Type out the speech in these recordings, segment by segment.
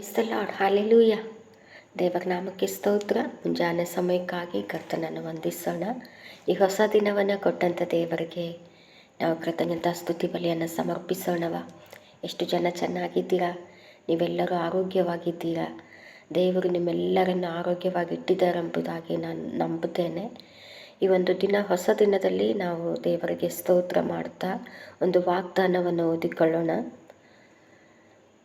Lord hallelujah ದೇವರ ನಾಮಕ್ಕೆ ಸ್ತೋತ್ರ. ಮುಂಜಾನೆ ಸಮಯಕ್ಕಾಗಿ ಕರ್ತನನ್ನು ವಂದಿಸೋಣ. ಈ ಹೊಸ ದಿನವನ್ನು ಕೊಟ್ಟಂಥ ದೇವರಿಗೆ ನಾವು ಕೃತಜ್ಞತಾ ಸ್ತುತಿ ಬಲಿಯನ್ನು ಸಮರ್ಪಿಸೋಣವ. ಎಷ್ಟು ಜನ ಚೆನ್ನಾಗಿದ್ದೀರಾ? ನೀವೆಲ್ಲರೂ ಆರೋಗ್ಯವಾಗಿದ್ದೀರಾ? ದೇವರು ನಿಮ್ಮೆಲ್ಲರನ್ನು ಆರೋಗ್ಯವಾಗಿ ಇಟ್ಟಿದ್ದಾರೆಂಬುದಾಗಿ ನಾನು ನಂಬುತ್ತೇನೆ. ಈ ಒಂದು ದಿನ ಹೊಸ ದಿನದಲ್ಲಿ ನಾವು ದೇವರಿಗೆ ಸ್ತೋತ್ರ ಮಾಡ್ತಾ ಒಂದು ವಾಗ್ದಾನವನ್ನು ಓದಿಕೊಳ್ಳೋಣ.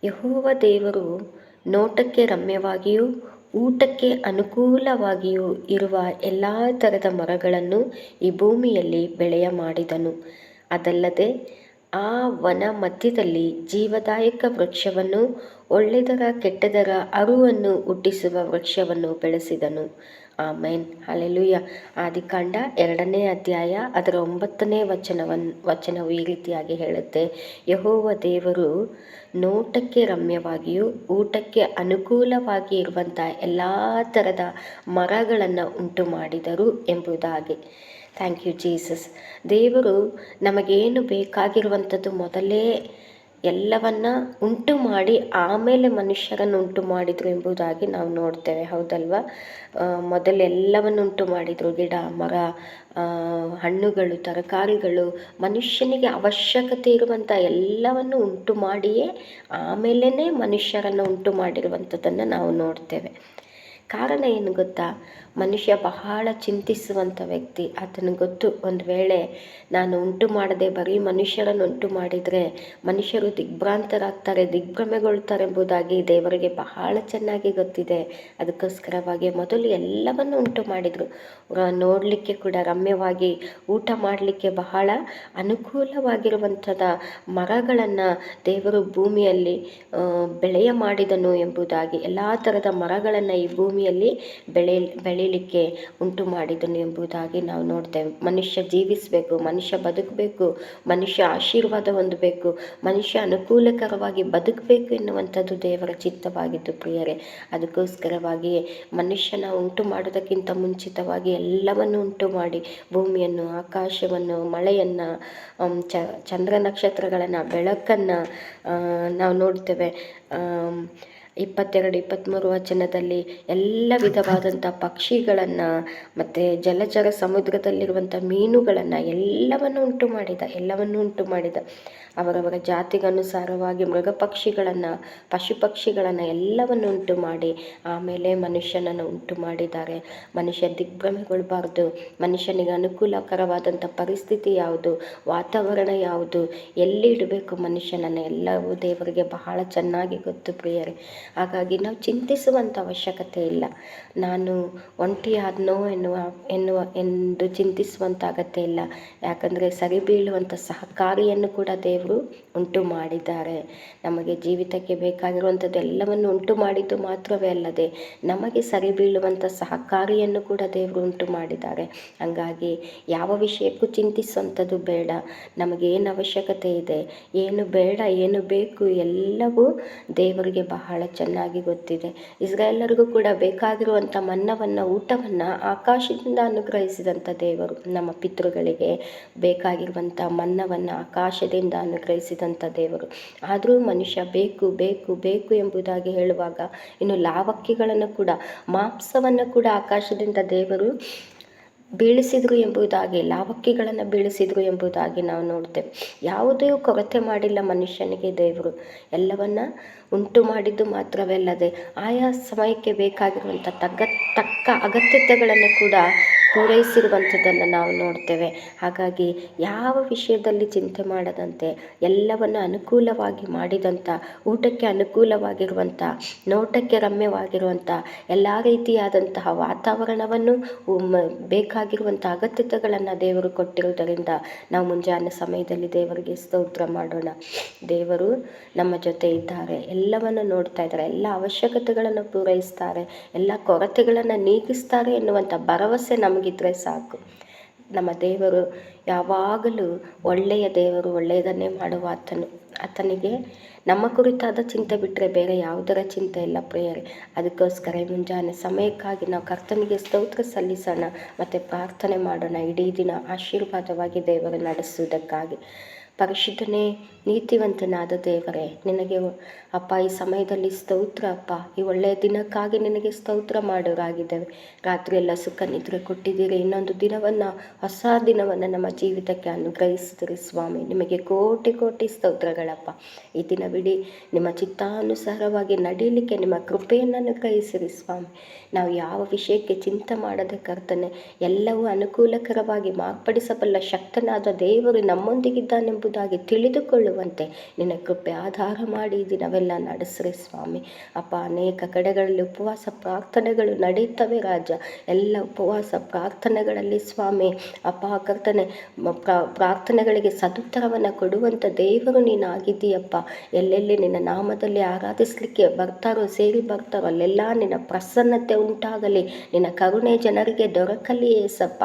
ಯಹೋವ ದೇವರು ನೋಟಕ್ಕೆ ರಮ್ಯವಾಗಿಯೂ ಊಟಕ್ಕೆ ಅನುಕೂಲವಾಗಿಯೂ ಇರುವ ಎಲ್ಲ ಥರದ ಮರಗಳನ್ನು ಈ ಭೂಮಿಯಲ್ಲಿ ಬೆಳೆಯ ಮಾಡಿದನು. ಅದಲ್ಲದೆ ಆ ವನ ಮಧ್ಯದಲ್ಲಿ ಜೀವದಾಯಕ ವೃಕ್ಷವನ್ನು, ಒಳ್ಳೆದರ ಕೆಟ್ಟದರ ಅರುವನ್ನು ಹುಟ್ಟಿಸುವ ವೃಕ್ಷವನ್ನು ಬೆಳೆಸಿದನು. ಆಮೇನ್. ಅಲೆಲುಯ್ಯ ಆದಿಕಾಂಡ ಎರಡನೇ ಅಧ್ಯಾಯ ಅದರ ಒಂಬತ್ತನೇ ವಚನವನ್ನು ವಚನವು ಈ ರೀತಿಯಾಗಿ ಹೇಳುತ್ತೆ. ಯಹೋವ ದೇವರು ನೋಟಕ್ಕೆ ರಮ್ಯವಾಗಿಯೂ, ಊಟಕ್ಕೆ ಅನುಕೂಲವಾಗಿ ಇರುವಂಥ ಎಲ್ಲ ಥರದ ಮರಗಳನ್ನು ಉಂಟು ಮಾಡಿದರು ಎಂಬುದಾಗಿ. ಥ್ಯಾಂಕ್ ಯು ಜೀಸಸ್ ದೇವರು ನಮಗೇನು ಬೇಕಾಗಿರುವಂಥದ್ದು ಮೊದಲೇ ಎಲ್ಲವನ್ನ ಉಂಟು ಮಾಡಿ ಆಮೇಲೆ ಮನುಷ್ಯರನ್ನು ಉಂಟು ಮಾಡಿದರು ಎಂಬುದಾಗಿ ನಾವು ನೋಡ್ತೇವೆ, ಹೌದಲ್ವಾ? ಮೊದಲೆಲ್ಲವನ್ನು ಉಂಟು ಮಾಡಿದರು, ಗಿಡ, ಮರ ಹಣ್ಣುಗಳು, ತರಕಾರಿಗಳು, ಮನುಷ್ಯನಿಗೆ ಅವಶ್ಯಕತೆ ಇರುವಂಥ ಎಲ್ಲವನ್ನು ಉಂಟು ಮಾಡಿಯೇ ಆಮೇಲೇ ಮನುಷ್ಯರನ್ನು ಉಂಟು ಮಾಡಿರುವಂಥದ್ದನ್ನು ನಾವು ನೋಡ್ತೇವೆ. ಕಾರಣ ಏನು ಗೊತ್ತಾ? ಮನುಷ್ಯ ಬಹಳ ಚಿಂತಿಸುವಂಥ ವ್ಯಕ್ತಿ. ಆತನಿಗೆ ಗೊತ್ತು, ಒಂದು ವೇಳೆ ನಾನು ಉಂಟು ಮಾಡದೆ ಬರೀ ಮನುಷ್ಯರನ್ನು ಉಂಟು ಮಾಡಿದರೆ ಮನುಷ್ಯರು ದಿಗ್ಭ್ರಾಂತರಾಗ್ತಾರೆ ದಿಗ್ಭ್ರಮೆಗೊಳ್ತಾರೆ ಎಂಬುದಾಗಿ ದೇವರಿಗೆ ಬಹಳ ಚೆನ್ನಾಗಿ ಗೊತ್ತಿದೆ. ಅದಕ್ಕೋಸ್ಕರವಾಗಿ ಮೊದಲು ಎಲ್ಲವನ್ನು ಉಂಟು ಮಾಡಿದರು. ನೋಡಲಿಕ್ಕೆ ಕೂಡ ರಮ್ಯವಾಗಿ ಊಟ ಮಾಡಲಿಕ್ಕೆ ಬಹಳ ಅನುಕೂಲವಾಗಿರುವಂಥದ ಮರಗಳನ್ನು ದೇವರು ಭೂಮಿಯಲ್ಲಿ ಬೆಳೆಯ ಮಾಡಿದನು ಎಂಬುದಾಗಿ, ಎಲ್ಲ ಥರದ ಮರಗಳನ್ನು ಈ ಭೂಮಿಯಲ್ಲಿ ಬೆಳೆ ಬೆಳೀಲಿಕ್ಕೆ ಉಂಟು ಮಾಡಿದನು ಎಂಬುದಾಗಿ ನಾವು ನೋಡ್ತೇವೆ. ಮನುಷ್ಯ ಜೀವಿಸಬೇಕು, ಮನುಷ್ಯ ಬದುಕಬೇಕು, ಮನುಷ್ಯ ಆಶೀರ್ವಾದ ಹೊಂದಬೇಕು, ಮನುಷ್ಯ ಅನುಕೂಲಕರವಾಗಿ ಬದುಕಬೇಕು ಎನ್ನುವಂಥದ್ದು ದೇವರ ಚಿತ್ತವಾಗಿದ್ದು ಪ್ರಿಯರೇ. ಅದಕ್ಕೋಸ್ಕರವಾಗಿ ಮನುಷ್ಯನ ಉಂಟು ಮಾಡೋದಕ್ಕಿಂತ ಮುಂಚಿತವಾಗಿ ಎಲ್ಲವನ್ನು ಉಂಟು ಮಾಡಿ ಭೂಮಿಯನ್ನು, ಆಕಾಶವನ್ನು, ಮಳೆಯನ್ನು ಚ ಚಂದ್ರ ನಕ್ಷತ್ರಗಳನ್ನು ಬೆಳಕನ್ನು ನಾವು ನೋಡ್ತೇವೆ. ಇಪ್ಪತ್ತೆರಡು ಇಪ್ಪತ್ತ್ಮೂರು ವಚನದಲ್ಲಿ ಎಲ್ಲ ವಿಧವಾದಂಥ ಪಕ್ಷಿಗಳನ್ನು ಮತ್ತು ಜಲಚರ ಸಮುದ್ರದಲ್ಲಿರುವಂಥ ಮೀನುಗಳನ್ನು ಎಲ್ಲವನ್ನು ಉಂಟು ಮಾಡಿದ, ಎಲ್ಲವನ್ನು ಉಂಟು ಮಾಡಿದ. ಅವರವರ ಜಾತಿಗನುಸಾರವಾಗಿ ಮೃಗ ಪಕ್ಷಿಗಳನ್ನು, ಪಶು ಪಕ್ಷಿಗಳನ್ನು ಎಲ್ಲವನ್ನು ಉಂಟು ಮಾಡಿ, ಆಮೇಲೆ ಮನುಷ್ಯನನ್ನು ಉಂಟು ಮಾಡಿದ್ದಾರೆ. ಮನುಷ್ಯ ದಿಗ್ಭ್ರಮೆಗೊಳ್ಬಾರ್ದು, ಮನುಷ್ಯನಿಗೆ ಅನುಕೂಲಕರವಾದಂಥ ಪರಿಸ್ಥಿತಿ ಯಾವುದು, ವಾತಾವರಣ ಯಾವುದು, ಎಲ್ಲಿ ಇಡಬೇಕು ಮನುಷ್ಯನನ್ನು, ಎಲ್ಲವೂ ದೇವರಿಗೆ ಬಹಳ ಚೆನ್ನಾಗಿ ಗೊತ್ತು ಪ್ರಿಯರೇ. ಹಾಗಾಗಿ ನಾವು ಚಿಂತಿಸುವಂಥ ಅವಶ್ಯಕತೆ ಇಲ್ಲ. ನಾನು ಒಂಟಿಯಾದನೋ ಎನ್ನುವ ಎನ್ನುವ, ಎಂದು ಚಿಂತಿಸುವಂಥ ಅಗತ್ಯ ಇಲ್ಲ. ಯಾಕಂದರೆ ಸರಿ ಬೀಳುವಂಥ ಸಹಕಾರಿಯನ್ನು ಕೂಡ ದೇವರು ಉಂಟು ಮಾಡಿದ್ದಾರೆ. ನಮಗೆ ಜೀವಿತಕ್ಕೆ ಬೇಕಾಗಿರುವಂಥದ್ದು ಎಲ್ಲವನ್ನು ಉಂಟು ಮಾಡಿದ್ದು ಮಾತ್ರವೇ ಅಲ್ಲದೆ ನಮಗೆ ಸರಿ ಬೀಳುವಂಥ ಸಹಕಾರಿಯನ್ನು ಕೂಡ ದೇವರು ಉಂಟು ಮಾಡಿದ್ದಾರೆ. ಹಾಗಾಗಿ ಯಾವ ವಿಷಯಕ್ಕೂ ಚಿಂತಿಸುವಂಥದ್ದು ಬೇಡ. ನಮಗೆ ಏನು ಅವಶ್ಯಕತೆ ಇದೆ, ಏನು ಬೇಡ, ಏನು ಬೇಕು, ಎಲ್ಲವೂ ದೇವರಿಗೆ ಬಹಳ ಚೆನ್ನಾಗಿ ಗೊತ್ತಿದೆ. ಇಸ್ರಾಯೇಲರಿಗೂ ಕೂಡ ಬೇಕಾಗಿರುವಂಥ ಮನ್ನವನ್ನು, ಊಟವನ್ನು ಆಕಾಶದಿಂದ ಅನುಗ್ರಹಿಸಿದಂಥ ದೇವರು ನಮ್ಮ ಪಿತೃಗಳಿಗೆ ಬೇಕಾಗಿರುವಂಥ ಮನ್ನವನ್ನು ಆಕಾಶದಿಂದ ಅನುಗ್ರಹಿಸಿದಂಥ ದೇವರು. ಆದರೂ ಮನುಷ್ಯ ಬೇಕು ಬೇಕು ಬೇಕು ಎಂಬುದಾಗಿ ಹೇಳುವಾಗ ಇನ್ನು ಲಾವಕ್ಕಿಗಳನ್ನು ಕೂಡ, ಮಾಂಸವನ್ನು ಕೂಡ ಆಕಾಶದಿಂದ ದೇವರು ಬೀಳಿಸಿದ್ರು ಎಂಬುದಾಗಿ ಲಾವಕ್ಕಿಗಳನ್ನು ಬೀಳಿಸಿದ್ರು ಎಂಬುದಾಗಿ ನಾವು ನೋಡ್ತೇವೆ. ಯಾವುದೇ ಕೊರತೆ ಮಾಡಿಲ್ಲ ಮನುಷ್ಯನಿಗೆ ದೇವರು. ಎಲ್ಲವನ್ನ ಉಂಟು ಮಾಡಿದ್ದು ಮಾತ್ರವಲ್ಲದೆ, ಆಯಾ ಸಮಯಕ್ಕೆ ಬೇಕಾಗಿರುವಂಥ ತಗ್ಗ, ತಕ್ಕ ಅಗತ್ಯತೆಗಳನ್ನು ಕೂಡ ಪೂರೈಸಿರುವಂಥದ್ದನ್ನು ನಾವು ನೋಡ್ತೇವೆ. ಹಾಗಾಗಿ ಯಾವ ವಿಷಯದಲ್ಲಿ ಚಿಂತೆ ಮಾಡದಂತೆ, ಎಲ್ಲವನ್ನು ಅನುಕೂಲವಾಗಿ ಮಾಡಿದಂಥ, ಊಟಕ್ಕೆ ಅನುಕೂಲವಾಗಿರುವಂಥ, ನೋಟಕ್ಕೆ ರಮ್ಯವಾಗಿರುವಂಥ, ಎಲ್ಲ ರೀತಿಯಾದಂತಹ ವಾತಾವರಣವನ್ನು ಬೇಕಾಗಿರುವಂಥ ಅಗತ್ಯತೆಗಳನ್ನು ದೇವರು ಕೊಟ್ಟಿರುವುದರಿಂದ ನಾವು ಮುಂಜಾನೆ ಸಮಯದಲ್ಲಿ ದೇವರಿಗೆ ಸ್ತೋತ್ರ ಮಾಡೋಣ. ದೇವರು ನಮ್ಮ ಜೊತೆ ಇದ್ದಾರೆ. ಎಲ್ಲವನ್ನು ನೋಡ್ತಾ ಇದ್ದಾರೆ. ಎಲ್ಲ ಅವಶ್ಯಕತೆಗಳನ್ನು ಪೂರೈಸ್ತಾರೆ. ಎಲ್ಲ ಕೊರತೆಗಳನ್ನು ನೀಗಿಸ್ತಾರೆ ಎನ್ನುವಂಥ ಭರವಸೆ ನಮಗೆ ನಮಗಿದ್ರೆ ಸಾಕು. ನಮ್ಮ ದೇವರು ಯಾವಾಗಲೂ ಒಳ್ಳೆಯ ದೇವರು, ಒಳ್ಳೆಯದನ್ನೇ ಮಾಡುವ ಆತನು. ಆತನಿಗೆ ನಮ್ಮ ಕುರಿತಾದ ಚಿಂತೆ ಬಿಟ್ಟರೆ ಬೇರೆ ಯಾವುದರ ಚಿಂತೆ ಇಲ್ಲ ಪ್ರೇಯರ್. ಅದಕ್ಕೋಸ್ಕರ ಮುಂಜಾನೆ ಸಮಯಕ್ಕಾಗಿ ನಾವು ಕರ್ತನಿಗೆ ಸ್ತೋತ್ರ ಸಲ್ಲಿಸೋಣ, ಮತ್ತು ಪ್ರಾರ್ಥನೆ ಮಾಡೋಣ. ಇಡೀ ದಿನ ಆಶೀರ್ವಾದವಾಗಿ ದೇವರು ನಡೆಸುವುದಕ್ಕಾಗಿ. ಪರಿಶುದ್ಧನೇ, ನೀತಿವಂತನಾದ ದೇವರೇ, ನಿನಗೆ ಅಪ್ಪ, ಈ ಸಮಯದಲ್ಲಿ ಸ್ತೋತ್ರ ಅಪ್ಪ. ಈ ಒಳ್ಳೆಯ ದಿನಕ್ಕಾಗಿ ನಿನಗೆ ಸ್ತೋತ್ರ ಮಾಡೋರಾಗಿದ್ದೇವೆ. ರಾತ್ರಿ ಎಲ್ಲ ಸುಖ ನಿದ್ರೆ ಕೊಟ್ಟಿದ್ದೀರಿ. ಇನ್ನೊಂದು ದಿನವನ್ನು, ಹೊಸ ದಿನವನ್ನು ನಮ್ಮ ಜೀವಿತಕ್ಕೆ ಅನುಗ್ರಹಿಸಿದ್ರಿ ಸ್ವಾಮಿ. ನಿಮಗೆ ಕೋಟಿ ಕೋಟಿ ಸ್ತೋತ್ರಗಳಪ್ಪ. ಈ ದಿನವಿಡೀ ನಿಮ್ಮ ಚಿತ್ತಾನುಸಾರವಾಗಿ ನಡೀಲಿಕ್ಕೆ ನಿಮ್ಮ ಕೃಪೆಯನ್ನು ಅನುಗ್ರಹಿಸಿರಿ ಸ್ವಾಮಿ. ನಾವು ಯಾವ ವಿಷಯಕ್ಕೆ ಚಿಂತೆ ಮಾಡದೆ ಕರ್ತನೆ, ಎಲ್ಲವೂ ಅನುಕೂಲಕರವಾಗಿ ಮಾರ್ಪಡಿಸಬಲ್ಲ ಶಕ್ತನಾದ ದೇವರು ನಮ್ಮೊಂದಿಗಿದ್ದಾನೆಂಬುದಾಗಿ ತಿಳಿದುಕೊಳ್ಳುವಂತೆ ನಿನ್ನ ಕೃಪೆ ಆಧಾರ ಮಾಡಿ ದಿನವೆಲ್ಲ ನಡೆಸ್ರಿ ಸ್ವಾಮಿ. ಅಪ್ಪ, ಅನೇಕ ಕಡೆಗಳಲ್ಲಿ ಉಪವಾಸ ಪ್ರಾರ್ಥನೆಗಳು ನಡೀತವೆ ರಾಜ. ಎಲ್ಲ ಉಪವಾಸ ಪ್ರಾರ್ಥನೆಗಳಲ್ಲಿ ಸ್ವಾಮಿ, ಅಪ್ಪ, ಕರ್ತನೆ ಪ್ರಾರ್ಥನೆಗಳಿಗೆ ಸದುತ್ತರವನ್ನು ಕೊಡುವಂಥ ದೇವರು ನೀನಾಗಿದ್ದೀಯಪ್ಪ. ಎಲ್ಲೆಲ್ಲಿ ನಿನ್ನ ನಾಮದಲ್ಲಿ ಆರಾಧಿಸಲಿಕ್ಕೆ ಬರ್ತಾರೋ, ಸೇರಿ ಬರ್ತಾರೋ, ಅಲ್ಲೆಲ್ಲ ನಿನ್ನ ಪ್ರಸನ್ನತೆ ಉಂಟಾಗಲಿ. ನಿನ್ನ ಕರುಣೆ ಜನರಿಗೆ ದೊರಕಲಿ ಏಸಪ್ಪ.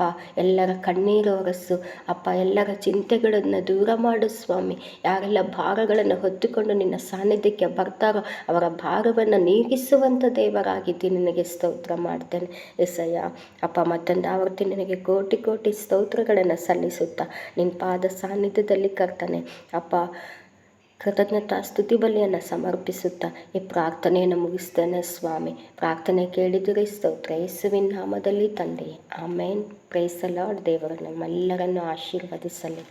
ಅಪ್ಪ, ಎಲ್ಲರ ಕಣ್ಣೀರು ಒರೆಸು. ಅಪ್ಪ, ಎಲ್ಲರ ಚಿಂತೆಗಳನ್ನು ದೂರ ಮಾಡು ಸ್ವಾಮಿ. ಯಾರೆಲ್ಲ ಭಾರಗಳನ್ನು ಹೊತ್ತುಕೊಂಡು ನಿನ್ನ ಸಾನ್ನಿಧ್ಯಕ್ಕೆ ಬರ್ತಾರೋ ಅವರ ಭಾರವನ್ನು ನೀಗಿಸುವಂಥ ದೇವರಾಗಿದ್ದು ನಿನಗೆ ಸ್ತೋತ್ರ ಮಾಡ್ತೇನೆ ಎಸಯ್ಯ ಅಪ್ಪ, ಮತ್ತೊಂದು ಆವರ್ತಿ ನಿನಗೆ ಕೋಟಿ ಕೋಟಿ ಸ್ತೋತ್ರಗಳನ್ನು ಸಲ್ಲಿಸುತ್ತಾ ನಿನ್ನ ಪಾದ ಸಾನ್ನಿಧ್ಯದಲ್ಲಿ ಕರ್ತಾನೆ. ಅಪ್ಪ, ಕೃತಜ್ಞತಾ ಸ್ತುತಿ ಬಲಿಯನ್ನು ಸಮರ್ಪಿಸುತ್ತಾ ಈ ಪ್ರಾರ್ಥನೆಯನ್ನು ಮುಗಿಸ್ತೇನೆ ಸ್ವಾಮಿ. ಪ್ರಾರ್ಥನೆ ಕೇಳಿದರೆ ಸ್ತೋತ್ರ. ಯೇಸುವಿನ ನಾಮದಲ್ಲಿ ತಂದೆ. ಆಮೇನ್. ಪ್ರೇಸಲಾಡ್ ದೇವರು ನಮ್ಮೆಲ್ಲರನ್ನು ಆಶೀರ್ವದಿಸಲಿ.